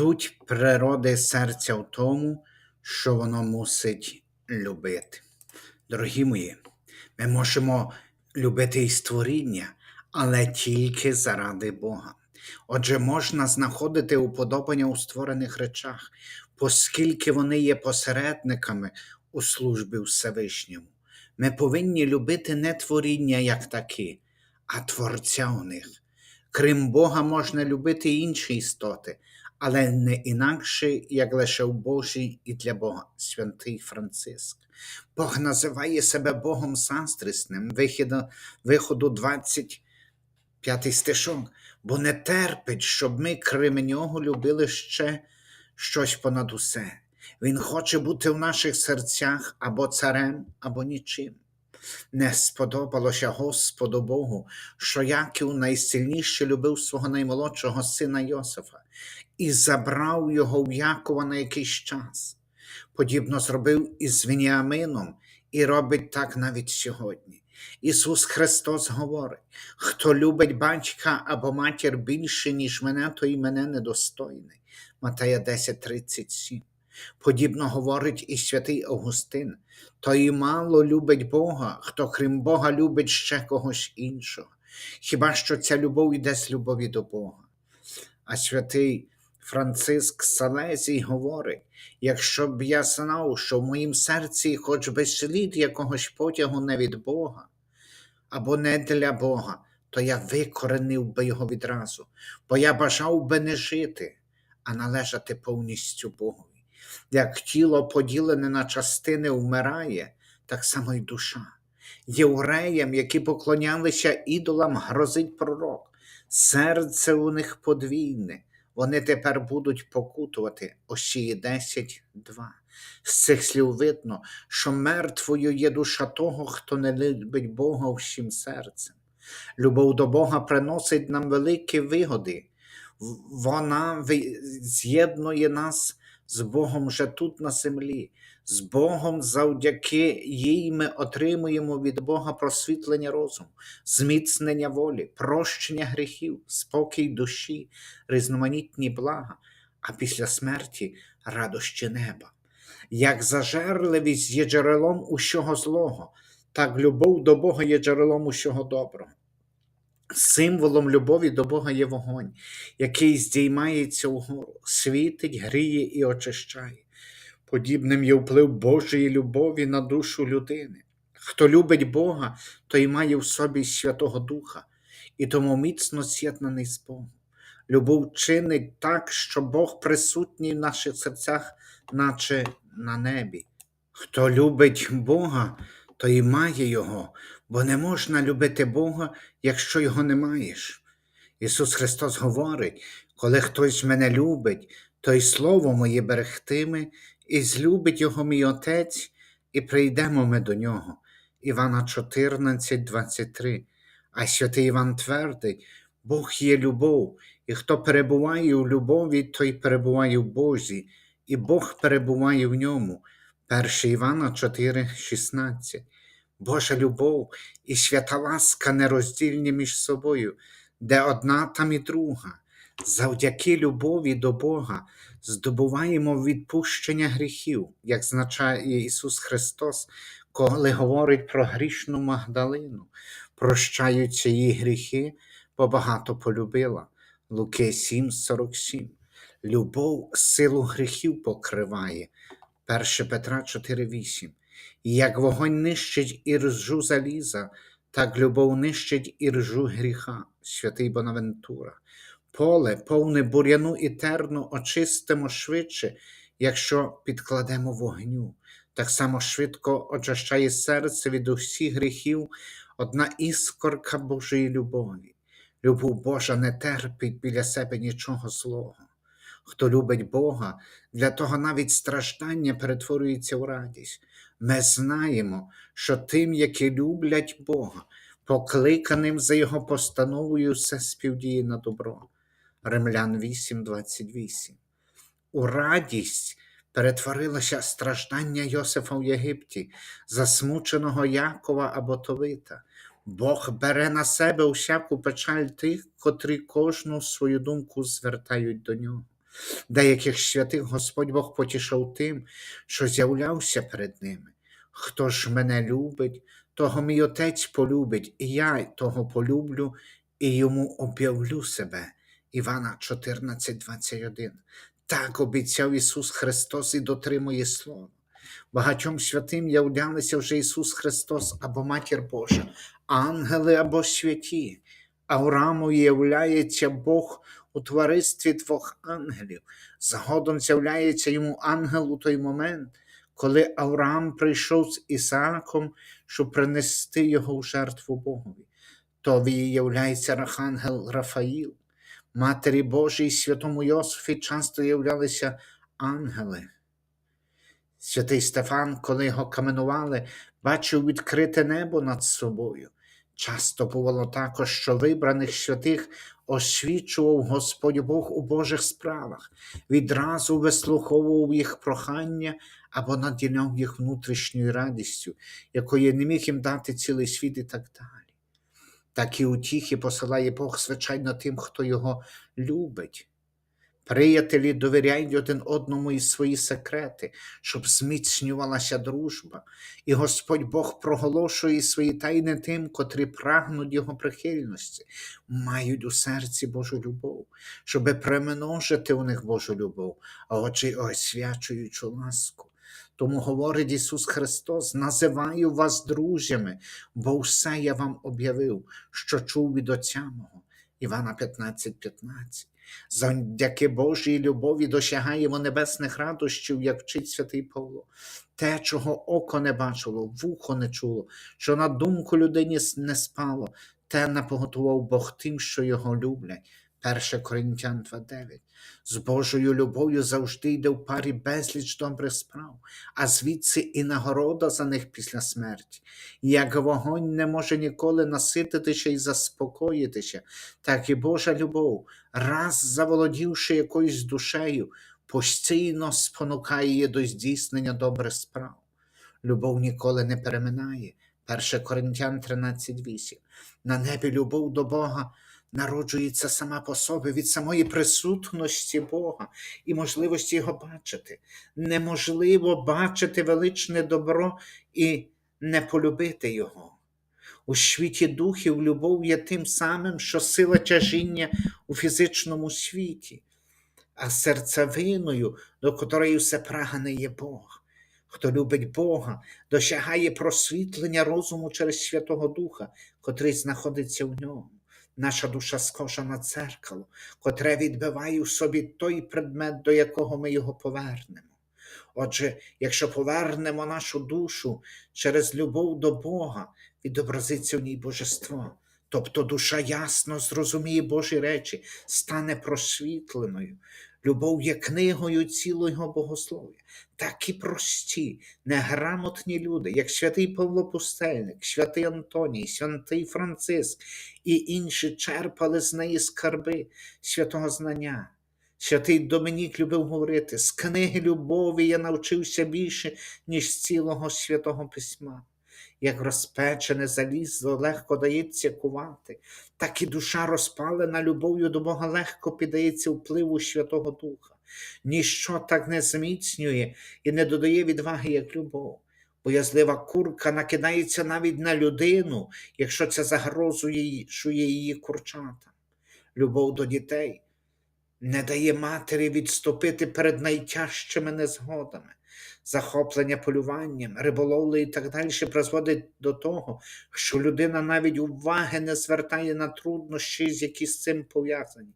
Суть природи серця в тому, що воно мусить любити. Дорогі мої, ми можемо любити і створіння, але тільки заради Бога. Отже, можна знаходити уподобання у створених речах, оскільки вони є посередниками у службі Всевишньому. Ми повинні любити не творіння як такі, а Творця у них. Крім Бога, можна любити інші істоти, але не інакше, як лише в Божій і для Бога, святий Франциск. Бог називає себе Богом заздрісним, вихіду, виходу 25 стишок, бо не терпить, щоб ми, крім нього, любили ще щось понад усе. Він хоче бути в наших серцях або царем, або нічим. Не сподобалося Господу Богу, що Яків найсильніше любив свого наймолодшого сина Йосифа і забрав його в Якова на якийсь час. Подібно зробив і з Веніамином, і робить так навіть сьогодні. Ісус Христос говорить: хто любить батька або матір більше, ніж мене, то і мене недостойний. Матея 10:37. Подібно говорить і святий Августин, то і мало любить Бога, хто крім Бога любить ще когось іншого. Хіба що ця любов йде з любові до Бога? А святий Франциск Салезій говорить: якщо б я знав, що в моїм серці хоч би слід якогось потягу не від Бога, або не для Бога, то я викоренив би його відразу, бо я бажав би не жити, а належати повністю Богові. Як тіло поділене на частини вмирає, так само й душа. Євреям, які поклонялися ідолам, грозить пророк. Серце у них подвійне, вони тепер будуть покутувати Осії 10, 2. З цих слів видно, що мертвою є душа того, хто не любить Бога всім серцем. Любов до Бога приносить нам великі вигоди. Вона з'єднує нас з Богом вже тут на землі. З Богом завдяки їй ми отримуємо від Бога просвітлення розуму, зміцнення волі, прощення гріхів, спокій душі, різноманітні блага, а після смерті радощі неба. Як зажерливість є джерелом усього злого, так любов до Бога є джерелом усього доброго. Символом любові до Бога є вогонь, який здіймається вгору, світить, гріє і очищає. Подібним є вплив Божої любові на душу людини. Хто любить Бога, той має в собі Святого Духа, і тому міцно з'єднаний з Богом. Любов чинить так, що Бог присутній в наших серцях, наче на небі. Хто любить Бога, той має Його, бо не можна любити Бога, якщо Його не маєш. Ісус Христос говорить: коли хтось мене любить, то й слово моє берегтиме, і злюбить його мій Отець, і прийдемо ми до нього. Івана 14, 23. А святий Іван твердить, Бог є любов, і хто перебуває у любові, той перебуває в Бозі, і Бог перебуває в ньому. 1 Івана 4, 16. Божа любов і свята ласка нероздільні між собою, де одна, там і друга. Завдяки любові до Бога здобуваємо відпущення гріхів, як значає Ісус Христос, коли говорить про грішну Магдалину. Прощаються її гріхи, бо багато полюбила. Луки 7, 47. Любов силу гріхів покриває. 1 Петра 4, 8. І як вогонь нищить іржу заліза, так любов нищить іржу гріха, святий Бонавентура. Поле, повне бур'яну і терну очистимо швидше, якщо підкладемо вогню. Так само швидко очищає серце від усіх гріхів одна іскорка Божої любові. Любов Божа не терпить біля себе нічого злого. Хто любить Бога, для того навіть страждання перетворюється в радість. Ми знаємо, що тим, які люблять Бога, покликаним за Його постановою, все співдіє на добро. Римлян 8:28. У радість перетворилося страждання Йосифа в Єгипті, засмученого Якова або Товита. Бог бере на себе усяку печаль тих, котрі кожну свою думку звертають до нього. Деяких святих Господь Бог потішав тим, що з'являвся перед ними. Хто ж мене любить, того мій Отець полюбить, і я того полюблю, і йому об'явлю себе. Івана 14, 21. Так обіцяв Ісус Христос і дотримує Слова. Багатьом святим являлися вже Ісус Христос або Матір Божа, ангели або святі. Аврааму являється Бог у товаристві двох ангелів. Згодом з'являється йому ангел у той момент, коли Авраам прийшов з Ісааком, щоб принести його в жертву Богові. То являється архангел Рафаїл. Матері Божій святому Йосифі часто являлися ангели. Святий Стефан, коли його каменували, бачив відкрите небо над собою. Часто бувало також, що вибраних святих освічував Господь Бог у Божих справах, відразу вислуховував їх прохання або наділяв їх внутрішньою радістю, якої не міг їм дати цілий світ і так далі. Такі утіхи посилає Бог, звичайно, тим, хто його любить. Приятелі довіряють один одному і свої секрети, щоб зміцнювалася дружба, і Господь Бог проголошує свої тайни тим, котрі прагнуть Його прихильності, мають у серці Божу любов, щоби примножити у них Божу любов, а отже освячуючу ласку. Тому говорить Ісус Христос: називаю вас друзями, бо все я вам об'явив, що чув від Отця мого. Івана 15, 15. Завдяки Божій любові досягаємо небесних радощів, як вчить святий Павло. Те, чого око не бачило, вухо не чуло, що на думку людині не спало, те напоготував Бог тим, що його люблять. 1 Коринтян 2.9. З Божою любов'ю завжди йде в парі безліч добрих справ, а звідси і нагорода за них після смерті. Як вогонь не може ніколи насититися і заспокоїтися, так і Божа любов, раз заволодівши якоюсь душею, постійно спонукає її до здійснення добрих справ. Любов ніколи не переминає. 1 Коринтян 13.8. На небі любов до Бога народжується сама по собі від самої присутності Бога і можливості його бачити. Неможливо бачити величне добро і не полюбити Його. У світі духів любов є тим самим, що сила тяжіння у фізичному світі, а серцевиною, до котрої все прагне є Бог. Хто любить Бога, досягає просвітлення розуму через Святого Духа, котрий знаходиться в ньому. Наша душа схожа на церкало, котре відбиває в собі той предмет, до якого ми його повернемо. Отже, якщо повернемо нашу душу через любов до Бога, відобразиться в ній божество. Тобто душа ясно зрозуміє Божі речі, стане просвітленою. Любов є книгою цілого богослов'я. Такі прості, неграмотні люди, як святий Павло Пустельник, святий Антоній, святий Франциск і інші черпали з неї скарби святого знання. Святий Домінік любив говорити: з книги любові я навчився більше, ніж з цілого святого письма. Як розпечене залізо легко дається кувати, так і душа розпалена любов'ю до Бога легко піддається впливу Святого Духа. Ніщо так не зміцнює і не додає відваги, як любов. Боязлива курка накидається навіть на людину, якщо це загрозує її курчатам. Любов до дітей не дає матері відступити перед найтяжчими незгодами. Захоплення полюванням, риболовлею і так далі призводить до того, що людина навіть уваги не звертає на труднощі, які з цим пов'язані.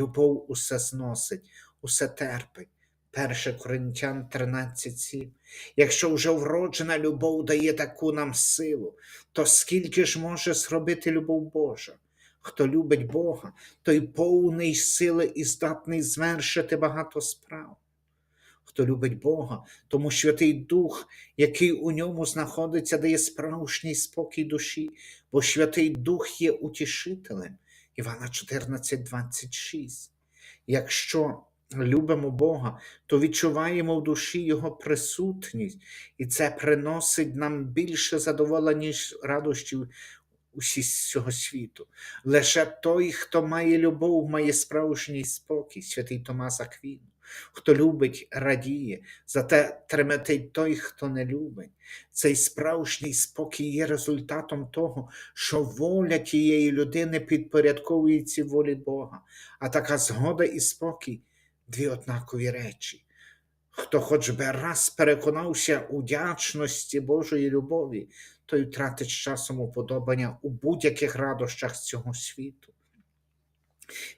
Любов усе зносить, усе терпить. 1 Коринтян 13:7. Якщо вже вроджена любов дає таку нам силу, то скільки ж може зробити любов Божа? Хто любить Бога, той повний сили і здатний звершити багато справ. Хто любить Бога, тому Святий Дух, який у ньому знаходиться, дає справжній спокій душі, бо Святий Дух є утішителем. Івана 14, 26. Якщо любимо Бога, то відчуваємо в душі Його присутність, і це приносить нам більше задоволення, ніж радощів усі з цього світу. Лише той, хто має любов, має справжній спокій, святий Томас Аквін. Хто любить, радіє, зате тремтить той, хто не любить. Цей справжній спокій є результатом того, що воля тієї людини підпорядковується волі Бога, а така згода і спокій дві однакові речі. Хто хоч би раз переконався у вдячності Божої любові, той втратить з часом уподобання у будь-яких радощах цього світу.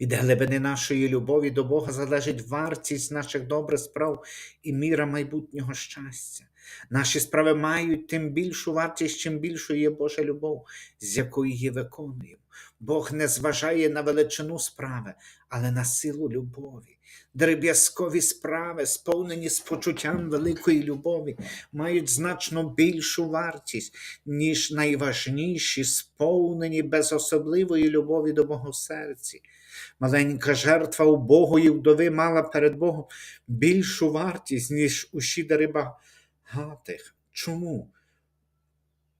Від глибини нашої любові до Бога залежить вартість наших добрих справ і міра майбутнього щастя. Наші справи мають тим більшу вартість, чим більшою є Божа любов, з якої її виконуємо. Бог не зважає на величину справи, але на силу любові. Дріб'язкові справи, сповнені з почуттям великої любові, мають значно більшу вартість, ніж найважніші, сповнені без особливої любові до Бога серці. Маленька жертва убогої вдови мала перед Богом більшу вартість, ніж усі дари багатих. Чому?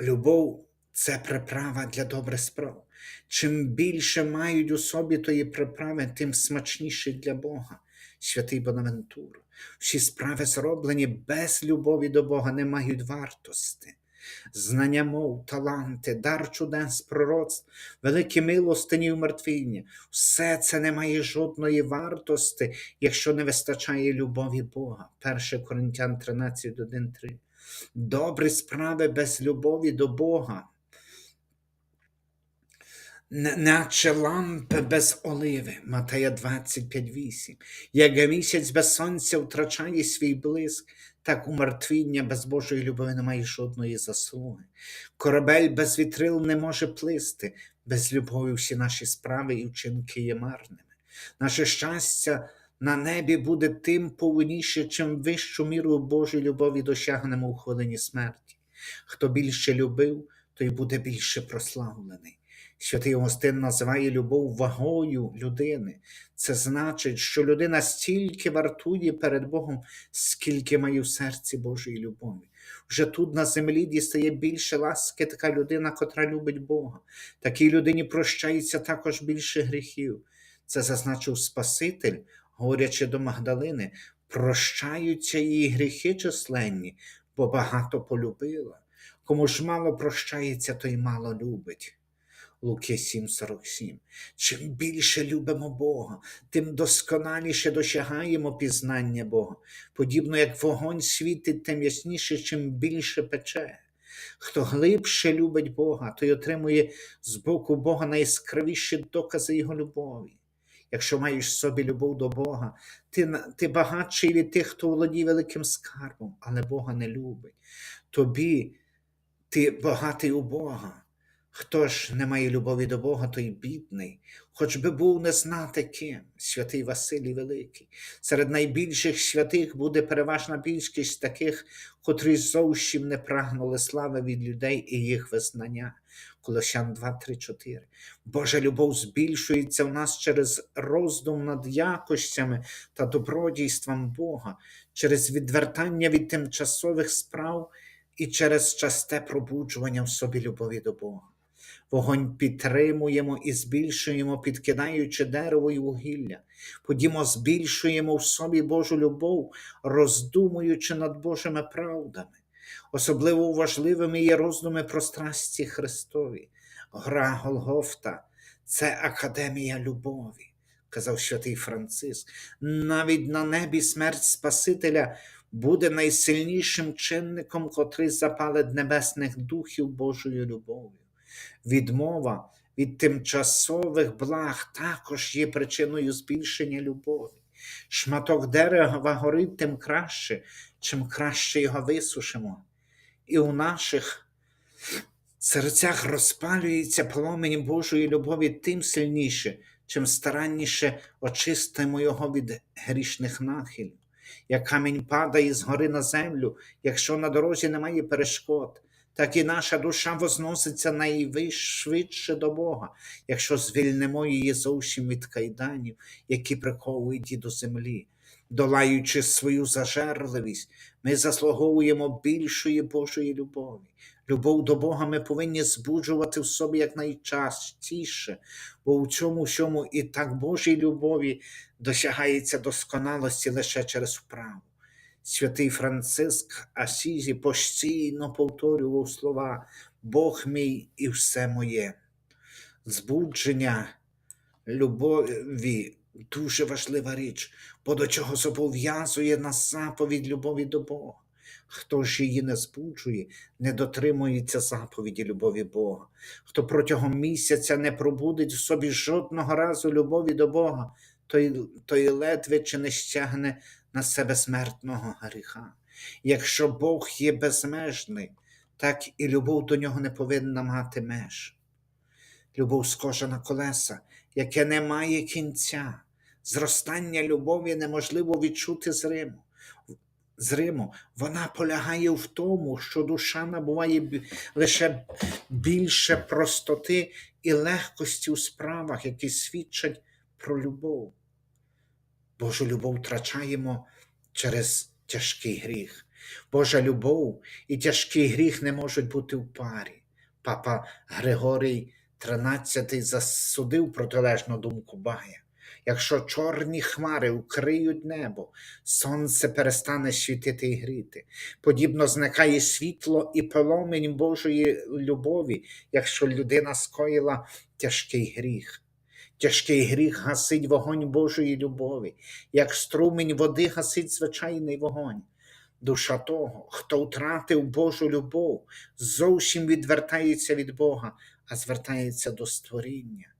Любов це приправа для добрих справ. Чим більше мають у собі тої приправи, тим смачніше для Бога. Святий Бонавентур. Всі справи, зроблені без любові до Бога, не мають вартості. Знання мов, таланти, дар чудес, пророцтв, великі милостині і умертвіння – все це не має жодної вартості, якщо не вистачає любові Бога. 1 Коринтян 13, 1, 3. Добрі справи без любові до Бога наче лампи без оливи, Матея 25.8. Як місяць без сонця втрачає свій блиск, так умертвіння без Божої любові не має жодної заслуги. Корабель без вітрил не може плисти, без любові всі наші справи і вчинки є марними. Наше щастя на небі буде тим повніше, чим вищу міру Божої любові досягнемо у хвилині смерті. Хто більше любив, той буде більше прославлений. Святий Августин називає любов вагою людини. Це значить, що людина стільки вартує перед Богом, скільки має в серці Божої любові. Вже тут на землі дістає більше ласки така людина, котра любить Бога. Такій людині прощається також більше гріхів. Це зазначив Спаситель, говорячи до Магдалини, прощаються її гріхи численні, бо багато полюбила. Кому ж мало прощається, той мало любить. Луки 7:47. Чим більше любимо Бога, тим досконаліше досягаємо пізнання Бога. Подібно як вогонь світить, тим ясніше, чим більше пече. Хто глибше любить Бога, той отримує з боку Бога найяскравіші докази Його любові. Якщо маєш в собі любов до Бога, ти, ти багатший від тих, хто володіє великим скарбом, але Бога не любить. Тобі ти багатий у Бога. Хто ж не має любові до Бога, той бідний, хоч би був не знати ким, святий Василій Великий. Серед найбільших святих буде переважна більшість таких, котрі зовсім не прагнули слави від людей і їх визнання. Колосян 2, 3, 4. Божа любов збільшується в нас через роздум над якостями та добродійством Бога, через відвертання від тимчасових справ і через часте пробуджування в собі любові до Бога. Вогонь підтримуємо і збільшуємо, підкидаючи дерево і вугілля. Подімо, збільшуємо в собі Божу любов, роздумуючи над Божими правдами. Особливо важливими є роздуми про страсті Христові. Гора Голгофта це академія любові, казав святий Франциск. Навіть на небі смерть Спасителя буде найсильнішим чинником, котрий запалить небесних духів Божою любов'ю. Відмова від тимчасових благ також є причиною збільшення любові. Шматок дерева горить тим краще, чим краще його висушимо. І у наших серцях розпалюється пломінь Божої любові тим сильніше, чим старанніше очистимо його від грішних нахилів. Як камінь падає з гори на землю, якщо на дорозі немає перешкод, так і наша душа возноситься найшвидше до Бога, якщо звільнимо її зовсім від кайданів, які приковують її до землі. Долаючи свою зажерливість, ми заслуговуємо більшої Божої любові. Любов до Бога ми повинні збуджувати в собі якнайчастіше, бо у цьому всьому і так Божій любові досягається досконалості лише через вправу. Святий Франциск Асізі постійно повторював слова Бог мій і все моє. Збудження любові дуже важлива річ, бо до чого зобов'язує нас заповідь любові до Бога. Хто ж її не збуджує, не дотримується заповіді любові Бога. Хто протягом місяця не пробудить в собі жодного разу любові до Бога, той, той ледве чи не стягне на себе смертного гріха. Якщо Бог є безмежний, так і любов до нього не повинна мати меж. Любов схожа на колеса, яке не має кінця. Зростання любові неможливо відчути з Риму. З Риму вона полягає в тому, що душа набуває лише більше простоти і легкості у справах, які свідчать про любов. Божу любов втрачаємо через тяжкий гріх. Божа любов і тяжкий гріх не можуть бути в парі. Папа Григорій XIII засудив протилежну думку Бая. Якщо чорні хмари укриють небо, сонце перестане світити і гріти. Подібно зникає світло і промінь Божої любові, якщо людина скоїла тяжкий гріх. Тяжкий гріх гасить вогонь Божої любові, як струмінь води гасить звичайний вогонь. Душа того, хто втратив Божу любов, зовсім відвертається від Бога, а звертається до створіння.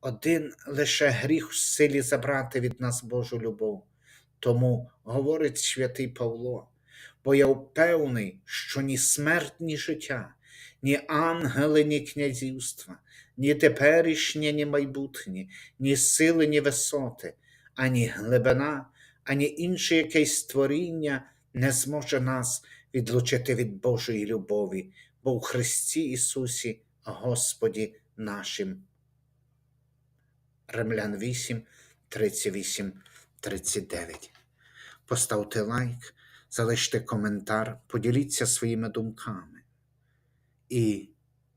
Один лише гріх в силі забрати від нас Божу любов. Тому говорить святий Павло, бо я впевнений, що ні смерть, ні життя, ні ангели, ні князівства, ні теперішнє, ні майбутнє, ні сили, ні висоти, ані глибина, ані інше якесь створіння не зможе нас відлучити від Божої любові, бо в Христі Ісусі, Господі нашим. Римлян 8, 38, 39. Поставте лайк, залиште коментар, поділіться своїми думками. І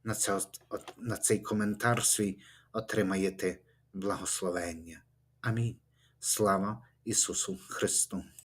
на, це, от- на цей коментар свій отримаєте благословення. Амінь. Слава Ісусу Христу!